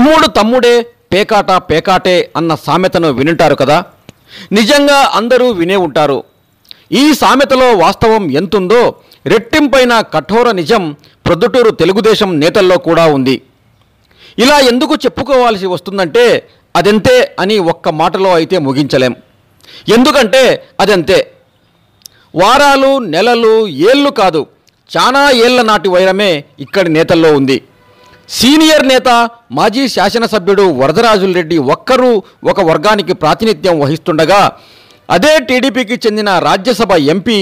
తమ్ముడు తమ్ముడే పేకాట పేకాటే అన్న సామెతను వినుంటారు కదా? నిజంగా అందరూ వినే ఉంటారు. ఈ సామెతలో వాస్తవం ఎంతుందో రెట్టింపైన కఠోర నిజం ప్రొద్దుటూరు తెలుగుదేశం నేతల్లో కూడా ఉంది. ఇలా ఎందుకు చెప్పుకోవాల్సి వస్తుందంటే అదంతే అని ఒక్క మాటలో అయితే ముగించలేం. ఎందుకంటే అదంతే. వారాలు నెలలు ఏళ్ళు కాదు చాలా ఏళ్ళ నాటి వైరమే ఇక్కడి నేతల్లో ఉంది. సీనియర్ నేత మాజీ శాసనసభ్యుడు వరదరాజుల రెడ్డి ఒక్కరూ ఒక వర్గానికి ప్రాతినిధ్యం వహిస్తుండగా అదే టీడీపీకి చెందిన రాజ్యసభ ఎంపీ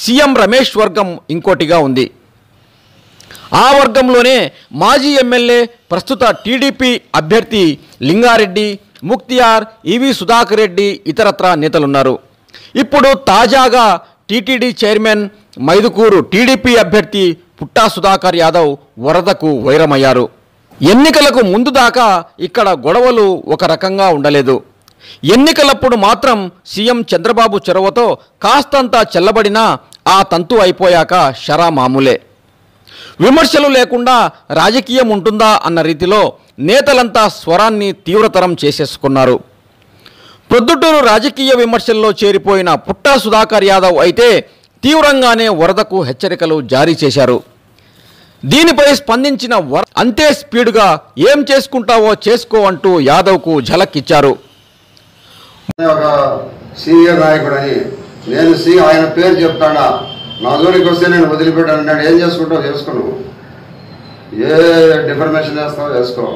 సీఎం రమేష్ వర్గం ఇంకోటిగా ఉంది. ఆ వర్గంలోనే మాజీ ఎమ్మెల్యే ప్రస్తుత టీడీపీ అభ్యర్థి లింగారెడ్డి ముక్తియార్ ఈవి సుధాకర్ రెడ్డి ఇతరత్ర నేతలున్నారు. ఇప్పుడు తాజాగా టీటీడీ చైర్మన్ మైదుకూరు టీడీపీ అభ్యర్థి పుట్టా సుధాకర్ యాదవ్ వరదకు వైరమయ్యారు. ఎన్నికలకు ముందు దాకా ఇక్కడ గొడవలు ఒక రకంగా ఉండలేదు. ఎన్నికలప్పుడు మాత్రం సీఎం చంద్రబాబు చొరవతో కాస్తంత చెల్లబడినా ఆ తంతు అయిపోయాక షరా మామూలే. విమర్శలు లేకుండా రాజకీయం ఉంటుందా అన్న రీతిలో నేతలంతా స్వరాన్ని తీవ్రతరం చేసేసుకున్నారు. ప్రొద్దుటూరు రాజకీయ విమర్శల్లో చేరిపోయిన పుట్టా సుధాకర్ యాదవ్ అయితే తీవ్రంగానే వరదకు హెచ్చరికలు జారీ చేశారు. దీనిపై స్పందించిన వర అంతే స్పీడుగా ఏం చేసుకుంటావో చేసుకో అంటూ యాదవ్కు ఝలక్ ఇచ్చారు సీనియర్ నాయకుడని నేను సి ఆయన పేరు చెప్తాడా? నా జోలికి వస్తే నేను వదిలిపెట్టాను అన్నాడు ఏం చేసుకుంటావు? చేసుకో నువ్వు. ఏ డిఫర్మేషన్ చేస్తావో చేసుకో.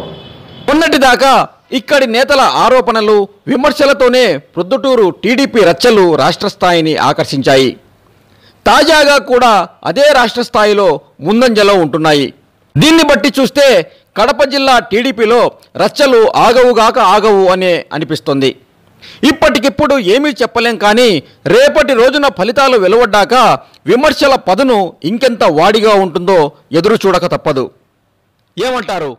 ఇక్కడి నేతల ఆరోపణలు విమర్శలతోనే ప్రొద్దుటూరు టీడీపీ రచ్చలు రాష్ట్ర స్థాయిని ఆకర్షించాయి. తాజాగా కూడా అదే రాష్ట్ర స్థాయిలో ముందంజలో ఉంటున్నాయి. దీన్ని బట్టి చూస్తే కడప జిల్లా టీడీపీలో రచ్చలు ఆగవుగాక ఆగవు అనే అనిపిస్తుంది. ఇప్పటికిప్పుడు ఏమీ చెప్పలేం కానీ రేపటి రోజున ఫలితాలు వెలువడ్డాక విమర్శల పదును ఇంకెంత వాడిగా ఉంటుందో ఎదురు చూడక తప్పదు. ఏమంటారు?